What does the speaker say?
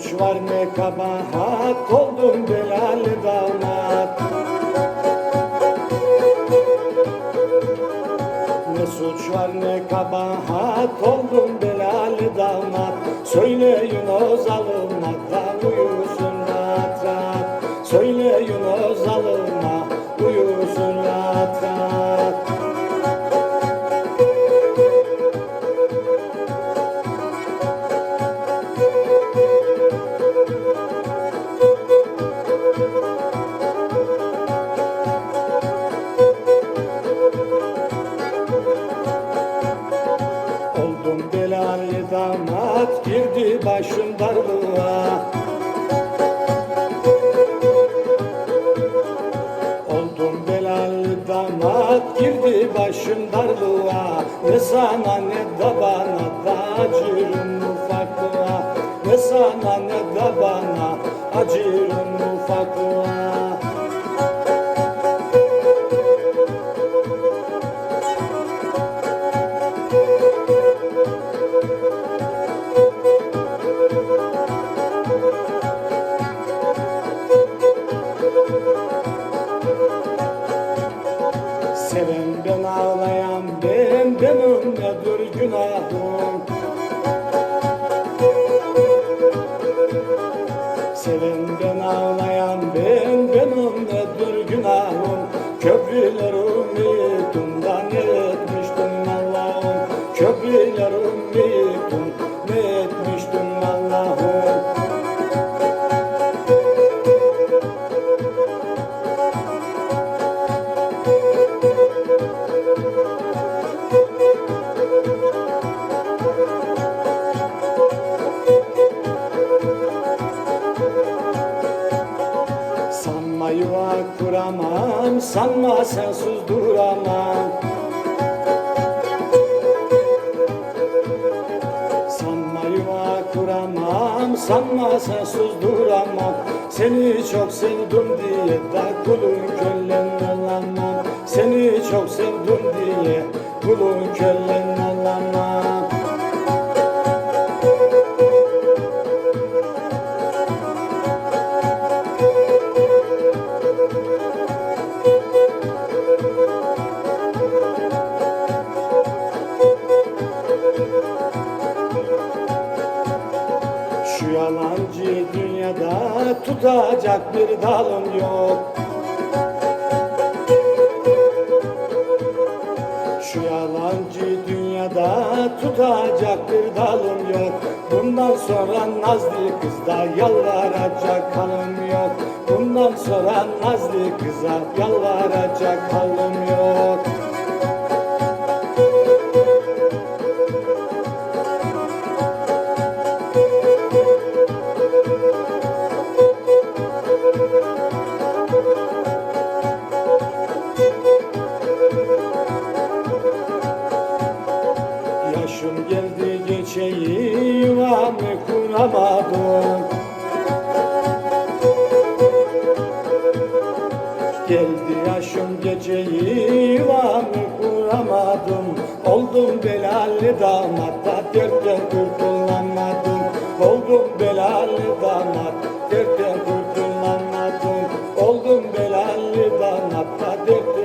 suç var ne kabahat? Oldum belalı damat Ne suç var ne kabahat? Oldum belalı damat Söyleyin o zalıma da uyusun rahat rahat Söyleyin o zalıma Oldum belalı damat girdi başım darlığa Oldum belalı damat girdi başım darlığa Ne sana ne de bana da acırım ufaklığa. Ne sana ne de bana acırım ufaklığa nedir günahım Seven ben ağlayan ben benim nedir günahım. Köprülerimi yıktımdan etmiştim Allah'ım. Köprülerimi yıktım ne yuva kuramam, sanma sensiz duramam. Sanma yuva kuramam, sanma sensiz duramam. Seni çok sevdim diye da kulun Şu yalancı dünyada tutacak bir dalım yok. Şu yalancı dünyada tutacak bir dalım yok. Bundan sonra nazlı kızda yalvaracak halım yok. Bundan sonra nazlı kıza yalvaracak halım yok yuvamı kuramadım. Geldi yaşım geceyi yuvamı kuramadım. Oldum belalı damat da dertten kurtulamadım. Oldum belalı damat dertten kurtulamadım. Oldum belalı damat da dertten